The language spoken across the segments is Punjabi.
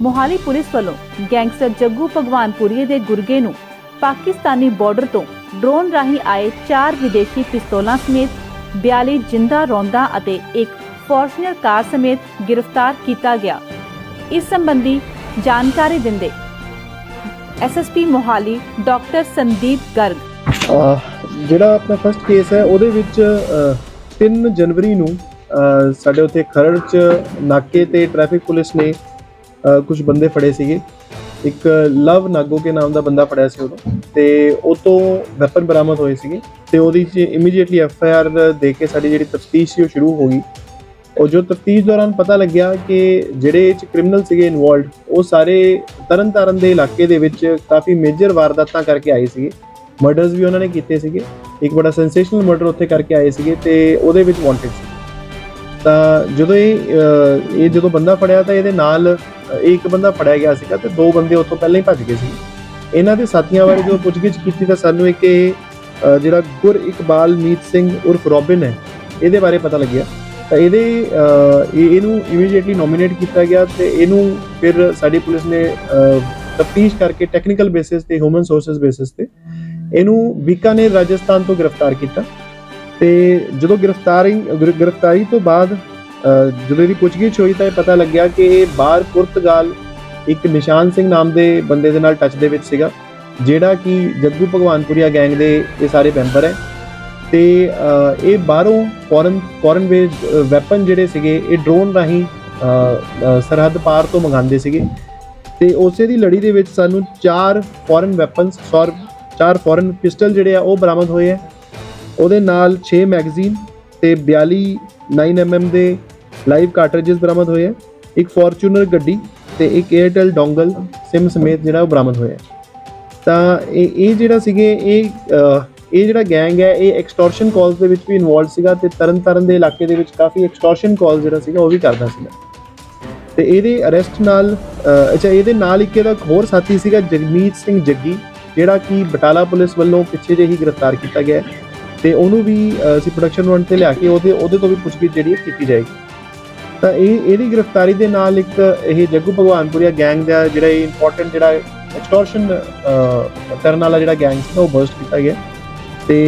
ਮੋਹਾਲੀ ਪੁਲਿਸ ਵੱਲੋਂ ਗੈਂਗਸਟਰ ਜੱਗੂ ਭਗਵਾਨਪੁਰੀਏ ਦੇ ਗੁਰਗੇ ਨੂੰ ਪਾਕਿਸਤਾਨੀ ਬਾਰਡਰ ਤੋਂ ਡਰੋਨ ਰਾਹੀਂ ਆਏ 4 ਵਿਦੇਸ਼ੀ ਪਿਸਤੌਲਾਂ ਸਮੇਤ 42 ਜਿੰਦਾ ਰੌਂਦਾਂ ਅਤੇ ਇੱਕ ਫੋਰਚੂਨਰ ਕਾਰ ਸਮੇਤ ਗ੍ਰਿਫਤਾਰ ਕੀਤਾ ਗਿਆ। ਇਸ ਸੰਬੰਧੀ ਜਾਣਕਾਰੀ ਦਿੰਦੇ ਐਸਐਸਪੀ ਮੋਹਾਲੀ ਡਾਕਟਰ ਸੰਦੀਪ ਗਰਗ। ਜਿਹੜਾ ਆਪਣਾ ਫਸਟ ਕੇਸ ਹੈ, ਉਹਦੇ ਵਿੱਚ 3 ਜਨਵਰੀ ਨੂੰ ਸਾਡੇ ਉੱਥੇ ਖਰੜ ਚ ਨਾਕੇ ਤੇ ਟ੍ਰੈਫਿਕ ਪੁਲਿਸ ਨੇ ਕੁਝ ਬੰਦੇ ਫੜੇ ਸੀਗੇ। ਇੱਕ ਲਵ ਨਾਗੋ ਕੇ ਨਾਮ ਦਾ ਬੰਦਾ ਫੜਿਆ ਸੀ ਉਦੋਂ ਤੇ ਉਹ ਤੋਂ ਵੈਪਨ ਬਰਾਮਦ ਹੋਏ ਸੀਗੇ। ਤੇ ਉਹਦੀ ਚ ਇਮੀਡੀਏਟਲੀ ਐਫ ਆਈ ਆਰ ਦੇ ਕੇ ਸਾਡੀ ਜਿਹੜੀ ਤਫਤੀਸ਼ ਸੀ, ਉਹ ਸ਼ੁਰੂ ਹੋ ਗਈ। ਉਹ ਜੋ ਤਫਤੀਸ਼ ਦੌਰਾਨ ਪਤਾ ਲੱਗਿਆ ਕਿ ਜਿਹੜੇ ਇਹ ਚ ਕ੍ਰਿਮੀਨਲ ਸੀਗੇ ਇਨਵੋਲਡ ਉਹ ਸਾਰੇ ਤਰਨਤਾਰਨ ਦੇ ਇਲਾਕੇ ਦੇ ਵਿੱਚ ਕਾਫੀ ਮੇਜਰ ਵਾਰਦਾਤਾਂ ਕਰਕੇ ਆਏ ਸੀਗੇ। ਮਰਡਰਸ ਵੀ ਉਹਨਾਂ ਨੇ ਕੀਤੇ ਸੀਗੇ। ਇੱਕ ਬੜਾ ਸੈਂਸੇਸ਼ਨਲ ਮਰਡਰ ਉੱਥੇ ਕਰਕੇ ਆਏ ਸੀਗੇ ਤੇ ਉਹਦੇ ਵਿੱਚ ਵਾਂਟਡ ਸੀ। ਤਾਂ ਜਦੋਂ ਇਹ ਇਹ ਜਦੋਂ ਬੰਦਾ ਫੜਿਆ ਤਾਂ ਇਹਦੇ ਨਾਲ ਅਹ, ਇੱਕ ਬੰਦਾ ਫੜਿਆ ਗਿਆ ਸੀਗਾ ਤੇ ਦੋ ਬੰਦੇ ਉੱਥੋਂ ਪਹਿਲਾਂ ਹੀ ਭੱਜ ਗਏ ਸੀ। ਇਹਨਾਂ ਦੇ ਸਾਥੀਆਂ ਬਾਰੇ ਜਦੋਂ ਪੁੱਛਗਿੱਛ ਕੀਤੀ ਤਾਂ ਸਾਨੂੰ ਇੱਕ ਇਹ ਜਿਹੜਾ ਗੁਰ ਇਕਬਾਲ ਮੀਤ ਸਿੰਘ ਉਰਫ ਰੋਬਿਨ ਹੈ ਇਹਦੇ ਬਾਰੇ ਪਤਾ ਲੱਗਿਆ। ਤਾਂ ਇਹਦੇ ਇਹਨੂੰ ਇਮੀਡੀਏਟਲੀ ਨੋਮੀਨੇਟ ਕੀਤਾ ਗਿਆ ਤੇ ਇਹਨੂੰ ਫਿਰ ਸਾਡੀ ਪੁਲਿਸ ਨੇ ਤਫਤੀਸ਼ ਕਰਕੇ ਟੈਕਨੀਕਲ ਬੇਸਿਸ ਤੇ ਹਿਊਮਨ ਸੋਰਸਸ ਬੇਸਿਸ ਤੇ ਇਹਨੂੰ ਬੀਕਾਨੇਰ ਰਾਜਸਥਾਨ ਤੋਂ ਗ੍ਰਿਫਤਾਰ ਕੀਤਾ। ਤੇ ਜਦੋਂ ਗ੍ਰਿਫਤਾਰੀ ਗ੍ਰਿਫਤਾਰੀ ਤੋਂ ਬਾਅਦ ਜਦੋਂ ਇਹਦੀ ਪੁੱਛਗਿੱਛ ਹੋਈ ਤਾਂ ਇਹ ਪਤਾ ਲੱਗਿਆ ਕਿ ਇਹ ਬਾਹਰ ਪੁਰਤਗਾਲ ਇੱਕ ਨਿਸ਼ਾਨ ਸਿੰਘ ਨਾਮ ਦੇ ਬੰਦੇ ਦੇ ਨਾਲ ਟੱਚ ਦੇ ਵਿੱਚ ਸੀਗਾ, ਜਿਹੜਾ ਕਿ ਜੱਗੂ ਭਗਵਾਨਪੁਰੀਆ ਗੈਂਗ ਦੇ ਇਹ ਸਾਰੇ ਮੈਂਬਰ ਹੈ। ਤੇ ਇਹ ਬਾਹਰੋਂ ਫੋਰਨ ਫੋਰਨ ਵੇਜ ਵੈਪਨ ਜਿਹੜੇ ਸੀਗੇ, ਇਹ ਡਰੋਨ ਰਾਹੀਂ ਸਰਹੱਦ ਪਾਰ ਤੋਂ ਮੰਗਾਉਂਦੇ ਸੀਗੇ। ਤੇ ਉਸੇ ਦੀ ਲੜੀ ਦੇ ਵਿੱਚ ਸਾਨੂੰ ਚਾਰ ਫੋਰਨ ਵੈਪਨਸ ਔਰ ਚਾਰ ਫੋਰਨ ਪਿਸਟਲ ਜਿਹੜੇ ਆ, ਉਹ ਬਰਾਮਦ ਹੋਏ ਆ ਉਹਦੇ ਨਾਲ 6 ਮੈਗਜ਼ੀਨ ਤੇ 42 9mm ਦੇ ਲਾਈਵ ਕਾਰਟ੍ਰਿਜਸ ਬਰਾਮਦ ਹੋਏ ਆ। ਇੱਕ ਫੋਰਚੂਨਰ ਗੱਡੀ ਤੇ ਇੱਕ 에ਅਰਟੈਲ ਡੋਂਗਲ ਸਿਮ ਸਮੇਤ ਜਿਹੜਾ ਉਹ ਬਰਾਮਦ ਹੋਇਆ। ਤਾਂ ਇਹ ਇਹ ਜਿਹੜਾ ਸੀਗੇ, ਇਹ ਇਹ ਜਿਹੜਾ ਗੈਂਗ ਹੈ, ਇਹ ਐਕਸਟੋਰਸ਼ਨ ਕਾਲਸ ਦੇ ਵਿੱਚ ਵੀ ਇਨਵੋਲਡ ਸੀਗਾ ਤੇ ਤਰਨਤਾਰਨ ਦੇ ਇਲਾਕੇ ਦੇ ਵਿੱਚ ਕਾਫੀ ਐਕਸਟੋਰਸ਼ਨ ਕਾਲ ਜਿਹੜਾ ਸੀਗਾ, ਉਹ ਵੀ ਕਰਦਾ ਸੀਗਾ। ਤੇ ਇਹਦੇ ਅਰੈਸਟ ਨਾਲ ਅੱਛਾ, ਇਹਦੇ ਨਾਲ ਇੱਕ ਇਹਦਾ ਹੋਰ ਸਾਥੀ ਸੀਗਾ ਜਗਮੀਤ ਸਿੰਘ ਜੱਗੀ, ਜਿਹੜਾ ਕਿ ਬਟਾਲਾ ਪੁਲਿਸ ਵੱਲੋਂ ਪਿੱਛੇ ਜਿਹੇ ਗ੍ਰਿਫਤਾਰ ਕੀਤਾ ਗਿਆ। ਤੇ ਉਹਨੂੰ ਵੀ ਅਸੀਂ ਪ੍ਰੋਡਕਸ਼ਨ ਵਾਰੰਟ ਤੇ ਲਿਆ ਕੇ ਉਹਦੇ ਉਹਦੇ ਤੋਂ ਵੀ ਪੁੱਛਗਿੱਛ ਜਿਹੜੀ ਕੀਤੀ ਜਾਏਗੀ। ਤਾਂ ਇਹ, ਇਹਦੀ ਗ੍ਰਿਫਤਾਰੀ ਦੇ ਨਾਲ ਇੱਕ ਇਹ ਜੱਗੂ ਭਗਵਾਨਪੁਰੀਆ ਗੈਂਗ ਦਾ ਜਿਹੜਾ ਇਹ ਇੰਪੋਰਟੈਂਟ ਜਿਹੜਾ ਐਕਸਟੋਰਸ਼ਨ ਕਰਨ ਵਾਲਾ ਜਿਹੜਾ ਗੈਂਗ ਸੀ, ਉਹ ਬਰਸਟ ਕੀਤਾ ਗਿਆ। ਤੇ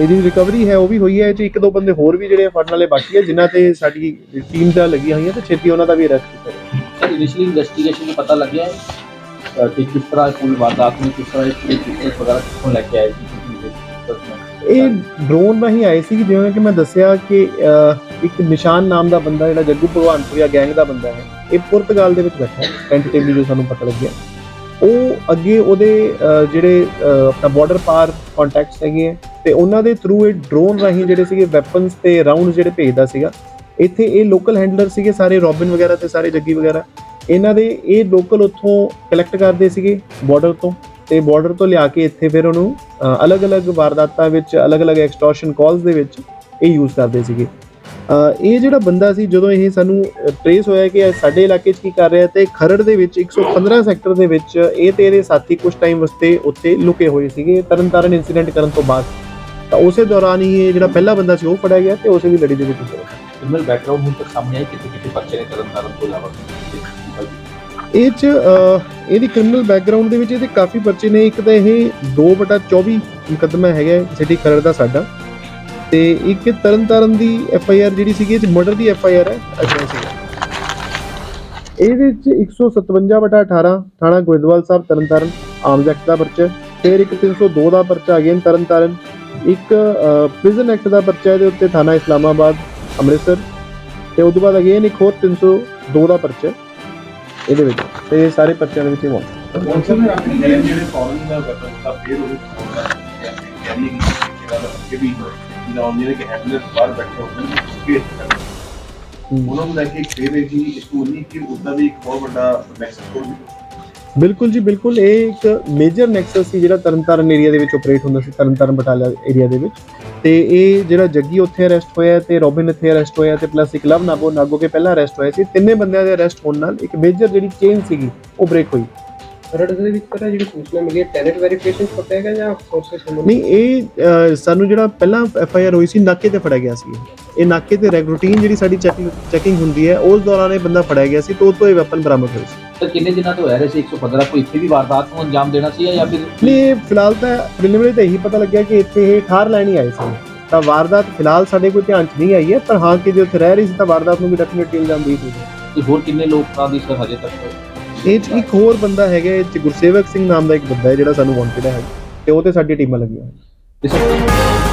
ਇਹਦੀ ਰਿਕਵਰੀ ਹੈ, ਉਹ ਵੀ ਹੋਈ ਹੈ ਤੇ ਇੱਕ ਦੋ ਬੰਦੇ ਹੋਰ ਵੀ ਜਿਹੜੇ ਫੜਨ ਵਾਲੇ ਬਾਕੀ ਹੈ, ਜਿਨ੍ਹਾਂ ਤੇ ਸਾਡੀ ਟੀਮ ਦਾ ਲੱਗੀਆਂ ਹੋਈਆਂ ਤੇ ਛੇਤੀ ਉਹਨਾਂ ਦਾ ਵੀ ਅਰੈਸਟ ਕੀਤਾ ਗਿਆ। ਸਰ ਇਨੀਸ਼ੀਅਲੀ ਇਨਵੈਸਟੀਗੇਸ਼ਨ ਨੂੰ ਪਤਾ ਲੱਗਿਆ ਕਿ ਕਿਸ ਤਰ੍ਹਾਂ ਇਹ ਵਾਰਦਾਤ ਨੂੰ, ਕਿਸ ਤਰ੍ਹਾਂ ਇਹ ਪੂਰੀ ਡਿਟੇਲ ਵਗੈਰਾ ਲੈ ਕੇ ਆਏ ਸੀ ਇਹ ਡਰੋਨ ਰਾਹੀਂ ਆਏ ਸੀ ਜਿਵੇਂ ਕਿ ਮੈਂ ਦੱਸਿਆ ਕਿ ਇੱਕ ਨਿਸ਼ਾਨ ਨਾਮ ਦਾ ਬੰਦਾ ਜਿਹੜਾ ਜੱਗੂ ਭਗਵਾਨਪੁਰੀਆ ਗੈਂਗ ਦਾ ਬੰਦਾ ਹੈ, ਇਹ ਪੁਰਤਗਾਲ ਦੇ ਵਿੱਚ ਬੈਠਾ ਹੈ ਟੈਂਟੇਟਿਵਲੀ ਜੋ ਸਾਨੂੰ ਪਤਾ ਲੱਗਿਆ। ਉਹ ਅੱਗੇ ਉਹਦੇ ਜਿਹੜੇ ਆਪਣਾ ਬਾਰਡਰ ਪਾਰ ਕੰਟੈਕਟਸ ਹੈਗੇ ਹੈ ਤੇ ਉਹਨਾਂ ਦੇ ਥਰੂ ਇਹ ਡਰੋਨ ਰਾਹੀਂ ਜਿਹੜੇ ਸੀਗੇ ਵੈਪਨਸ ਤੇ ਰਾਉਂਡਸ ਜਿਹੜੇ ਭੇਜਦਾ ਸੀਗਾ, ਇੱਥੇ ਇਹ ਲੋਕਲ ਹੈਂਡਲਰ ਸੀਗੇ ਸਾਰੇ ਰੋਬਿਨ ਵਗੈਰਾ ਤੇ ਸਾਰੇ ਜੱਗੀ ਵਗੈਰਾ। ਇਹਨਾਂ ਦੇ ਇਹ ਲੋਕਲ ਉੱਥੋਂ ਕਲੈਕਟ ਕਰਦੇ ਸੀਗੇ ਬਾਰਡਰ ਤੋਂ। ਤੇ ਬਾਰਡਰ ਤੋਂ ਲਿਆ ਕੇ ਇੱਥੇ ਫਿਰ ਉਹਨੂੰ ਅਲੱਗ-ਅਲੱਗ ਵਾਰਦਾਤਾਂ ਵਿੱਚ, ਅਲੱਗ-ਅਲੱਗ ਐਕਸਟੋਰਸ਼ਨ ਕਾਲਸ ਦੇ ਵਿੱਚ ਇਹ ਯੂਜ਼ ਕਰਦੇ ਸੀਗੇ। ਇਹ ਜਿਹੜਾ ਬੰਦਾ ਸੀ, ਜਦੋਂ ਇਹ ਸਾਨੂੰ ਟ੍ਰੇਸ ਹੋਇਆ ਕਿ ਸਾਡੇ ਇਲਾਕੇ 'ਚ ਕੀ ਕਰ ਰਿਹਾ ਤੇ ਖਰੜ ਦੇ ਵਿੱਚ 115 ਸੈਕਟਰ ਦੇ ਵਿੱਚ ਇਹ ਤੇ ਇਹਦੇ ਸਾਥੀ ਕੁਝ ਟਾਈਮ ਵਾਸਤੇ ਉੱਥੇ ਲੁਕੇ ਹੋਏ ਸੀਗੇ, ਤਰਨਤਾਰਨ ਇਨਸੀਡੈਂਟ ਕਰਨ ਤੋਂ ਬਾਅਦ। ਤਾਂ ਉਸੇ ਦੌਰਾਨ ਹੀ ਇਹ ਜਿਹੜਾ ਪਹਿਲਾ ਬੰਦਾ ਸੀ, ਉਹ ਫੜਿਆ ਗਿਆ ਤੇ ਉਸੇ ਦੀ ਲੜੀ ਦੇ ਵਿੱਚ ਗਿਆ। ਬੈਕਗ੍ਰਾਉਂਡ ਹੁਣ ਤੱਕ ਸਾਹਮਣੇ ਆਇਆ ਕਿਤੇ ਕਿਤੇ ਬੱਚੇ ਨੇ ਤਰਨਤਾਰਨ ਤੋਂ ਇਲਾਵਾ। ਇਹ ਚ ਇਹਦੀ ਕ੍ਰਿਮੀਨਲ ਬੈਕਗ੍ਰਾਉਂਡ ਦੇ ਵਿੱਚ ਇਹਦੇ ਕਾਫੀ ਪਰਚੇ ਨੇ। ਇੱਕ ਤਾਂ ਇਹ 2/24 ਮੁਕੱਦਮਾ ਹੈਗਾ ਸਿਟੀ ਖਰੜ ਦਾ ਸਾਡਾ। ਤੇ ਇੱਕ ਤਰਨਤਾਰਨ ਦੀ ਐਫ ਆਈ ਆਰ ਜਿਹੜੀ ਸੀਗੀ, ਇਹ ਚ ਮਰਡਰ ਦੀ ਐਫ ਆਈ ਆਰ ਹੈ। ਅੱਛਾ ਸੀਗਾ। ਇਹਦੇ ਚ 157/18 ਥਾਣਾ ਗੋਇੰਦਵਾਲ ਸਾਹਿਬ, ਤਰਨਤਾਰਨ ਆਰਮਸ ਐਕਟ ਦਾ ਪਰਚਾ ਫਿਰ ਇੱਕ 302 ਦਾ ਪਰਚਾ ਅਗੇਨ ਤਰਨਤਾਰਨ। ਇੱਕ ਪ੍ਰਿਜ਼ਨ ਐਕਟ ਦਾ ਪਰਚਾ ਇਹਦੇ ਉੱਤੇ ਥਾਣਾ ਇਸਲਾਮਾਬਾਦ, ਅੰਮ੍ਰਿਤਸਰ। ਤੇ ਉਸ ਤੋਂ ਬਾਅਦ ਅਗੇਨ ਇੱਕ ਹੋਰ 302 ਦਾ ਪਰਚਾ ਇਹਦੇ ਵਿੱਚ। ਤੇ ਇਹ ਸਾਰੇ ਪਰਚਿਆਂ ਦੇ ਵਿੱਚ ਹੀ ਮੌਜੂਦ ਮੌਸਮ ਦੇ ਆਪਣੇ ਜਿਹੜੇ ਜਿਹੜੇ ਫੋਰਨ ਦਾ ਵੈਪਨ ਦਾ ਫੇਰ ਉਹ ਹੋਣਾ ਕੈਰੀ ਜਿਹੜਾ ਦਾ ਅੱਗੇ ਵੀ ਜਿਹੜਾ ਉਹ ਜਿਹੜੇ ਕਿ ਹੈਂਡਲਰ ਬਾਹਰ ਬੈਠੇ ਹੁੰਦੇ ਨੇ ਫੇਰ ਉਹਨਾਂ ਨੂੰ ਲੈ ਕੇ ਫੇਰ ਇਹ ਜੀ ਇਸ ਤੋਂ ਨਹੀਂ ਕਿ ਉਹਦਾ ਵੀ ਇੱਕ ਬਹੁਤ ਵੱਡਾ ਨੈਕਸਟ ਕੋਲ ਬਿਲਕੁਲ ਜੀ ਬਿਲਕੁਲ। ਇਹ ਇੱਕ ਮੇਜਰ ਨੈਕਸਸ ਸੀ ਜਿਹੜਾ ਤਰਨਤਾਰਨ ਏਰੀਆ ਦੇ ਵਿੱਚ ਆਪਰੇਟ ਹੁੰਦਾ ਸੀ ਤਰਨਤਾਰਨ ਬਟਾਲਾ ਏਰੀਆ ਦੇ ਵਿੱਚ। ਤੇ ਇਹ ਜਿਹੜਾ ਜੱਗੀ ਉੱਥੇ ਅਰੈਸਟ ਹੋਇਆ ਤੇ ਰੋਬਿਨ ਇੱਥੇ ਅਰੈਸਟ ਹੋਇਆ ਤੇ ਪਲੱਸ ਇੱਕ ਲਵ ਨਾਗੋ ਨਾਗੋ ਕੇ ਪਹਿਲਾਂ ਅਰੈਸਟ ਹੋਇਆ ਸੀ। ਤਿੰਨੇ ਬੰਦਿਆਂ ਦੇ ਅਰੈਸਟ ਹੋਣ ਨਾਲ ਇੱਕ ਮੇਜਰ ਜਿਹੜੀ ਚੇਨ ਸੀਗੀ ਉਹ ਬ੍ਰੇਕ ਹੋਈ। ਰੜ ਦੇ ਵਿੱਚ ਪਤਾ ਜਿਹੜੀ ਸੂਚਨਾ ਮਿਲੀ ਹੈ ਟੈਨਟ ਵੈਰੀਫਿਕੇਸ਼ਨ ਛੋਟਾ ਹੈਗਾ ਜਾਂ ਸੰਬੰਧੀ ਨਹੀਂ ਇਹ ਸਾਨੂੰ ਜਿਹੜਾ ਪਹਿਲਾਂ ਐਫ ਆਈ ਆਰ ਹੋਈ ਸੀ ਨਾਕੇ ਤੇ ਫੜਿਆ ਗਿਆ ਸੀ। ਇਹ। ਨਾਕੇ ਤੇ ਰੂਟੀਨ ਜਿਹੜੀ ਸਾਡੀ ਚੈਕਿੰਗ ਚੈਕਿੰਗ ਹੁੰਦੀ ਹੈ ਉਸ ਦੌਰਾਨ ਇਹ ਬੰਦਾ ਫੜਿਆ ਗਿਆ ਸੀ ਤੇ ਤੋਂ ਇਹ ਵੈਪਨ ਬਰਾਮਦ ਹੋਇਆ ਸੀ। ਤਾਂ ਕਿੰਨੇ ਦਿਨਾਂ ਤੋਂ ਰਹਿ ਰਹੇ ਸੀ? 115 ਕੋਈ ਇੱਥੇ ਵੀ ਵਾਰਦਾਤ ਨੂੰ ਅੰਜਾਮ ਦੇਣਾ ਸੀ ਜਾਂ ਫਿਰ ਨਹੀਂ ਫਿਲਹਾਲ ਤਾਂ ਪ੍ਰੀਲਿਮਿਨਰੀ ਤਾਂ ਇਹੀ ਪਤਾ ਲੱਗਿਆ ਕਿ ਇੱਥੇ ਇਹ ਠਾਰ ਲੈਣ ਹੀ ਆਏ ਸੀ। ਤਾਂ ਵਾਰਦਾਤ ਫਿਲਹਾਲ ਸਾਡੇ ਕੋਈ ਧਿਆਨ 'ਚ ਨਹੀਂ ਆਈ ਹੈ ਪਰ ਹਾਂ ਕਿ ਜੇ ਉੱਥੇ ਰਹਿ ਰਹੀ ਸੀ ਤਾਂ ਵਾਰਦਾਤ ਨੂੰ ਵੀ ਡੈਫੀਨਿਟਲੀ ਇਲਜ਼ਾਮ ਦੇ ਦਿੱਤੇ ਕੋਈ ਹੋਰ ਕਿੰਨੇ ਲੋਕਾਂ ਦੀ ਸਰ ਹਜੇ ਤੱਕ? ਇਹ 'ਚ ਇੱਕ ਹੋਰ ਬੰਦਾ ਹੈਗਾ ਇਹ 'ਚ ਗੁਰਸੇਵਕ ਸਿੰਘ ਨਾਮ ਦਾ ਇੱਕ ਬੰਦਾ ਹੈ ਜਿਹੜਾ ਸਾਨੂੰ ਵਾਂਟਡ ਹੈ। ਤੇ ਉਹ ਤੇ ਸਾਡੀ ਟੀਮਾਂ ਲੱਗੀਆਂ ਹੋਈਆਂ। ਇਸ